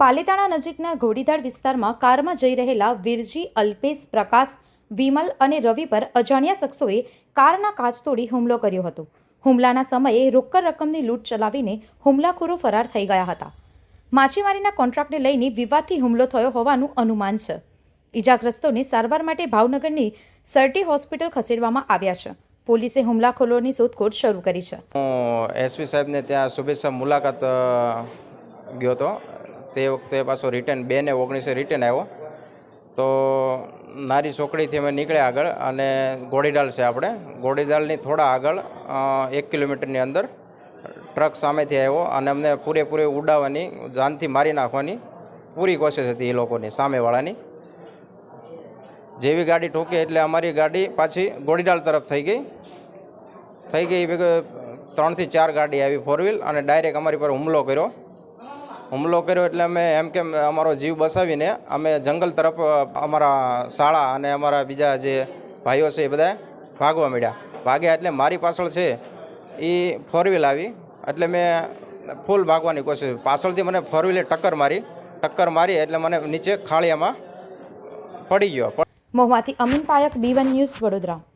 પાલીતાણા નજીકના ઘોડીધાડ વિસ્તારમાં કારમાં જઈ રહેલા વિરજી, અલ્પેશ, પ્રકાશ, વિમલ અને રવિ પર અજાણ્યા શખ્સોએ કારના કાચ તોડી હુમલો કર્યો હતો. હુમલાના સમયે રોકડ રકમની લૂંટ ચલાવીને હુમલાખોરો ફરાર થઈ ગયા હતા. માછીમારીના કોન્ટ્રાક્ટને લઈને વિવાદથી હુમલો થયો હોવાનું અનુમાન છે. ઈજાગ્રસ્તોને સારવાર માટે ભાવનગરની સરટી હોસ્પિટલ ખસેડવામાં આવ્યા છે. પોલીસે હુમલાખોરોની શોધખોળ શરૂ કરી છે. એસપી સાહેબને ત્યાં શુભેચ્છા મુલાકાત ગયો હતો. તે વખતે પાછો રિટર્ન બે ને ઓગણીસે રિટર્ન આવ્યો. તો નારી ચોકડીથી અમે નીકળ્યા આગળ અને ઘોડીડાલ છે આપણે. ઘોડીડાલની થોડા આગળ એક કિલોમીટરની અંદર ટ્રક સામેથી આવ્યો અને અમને પૂરેપૂરી ઉડાવવાની, જાનથી મારી નાખવાની પૂરી કોશિશ હતી એ લોકોની, સામેવાળાની. જેવી ગાડી ઠોકી એટલે અમારી ગાડી પાછી ઘોડીડાલ તરફ થઈ ગઈ. થઈ ગઈ ત્રણથી ચાર ગાડી આવી ફોર વ્હીલ અને ડાયરેક્ટ અમારી પર હુમલો કર્યો. હુમલો કર્યો એટલે અમે એમ કેમ અમારો જીવ બસાવીને અમે જંગલ તરફ અમારા શાળા અને અમારા બીજા જે ભાઈઓ છે એ બધા ભાગવા મળ્યા ભાગ્યા એટલે મારી પાછળ છે એ ફોર વ્હીલ આવી, એટલે મેં ફૂલ ભાગવાની કોશિશ પાછળથી મને ફોર વ્હીલે ટક્કર મારી ટક્કર મારી એટલે મને નીચે ખાળિયામાં પડી ગયો. મોહમાંથી Amin Payak, B one news Vadodara.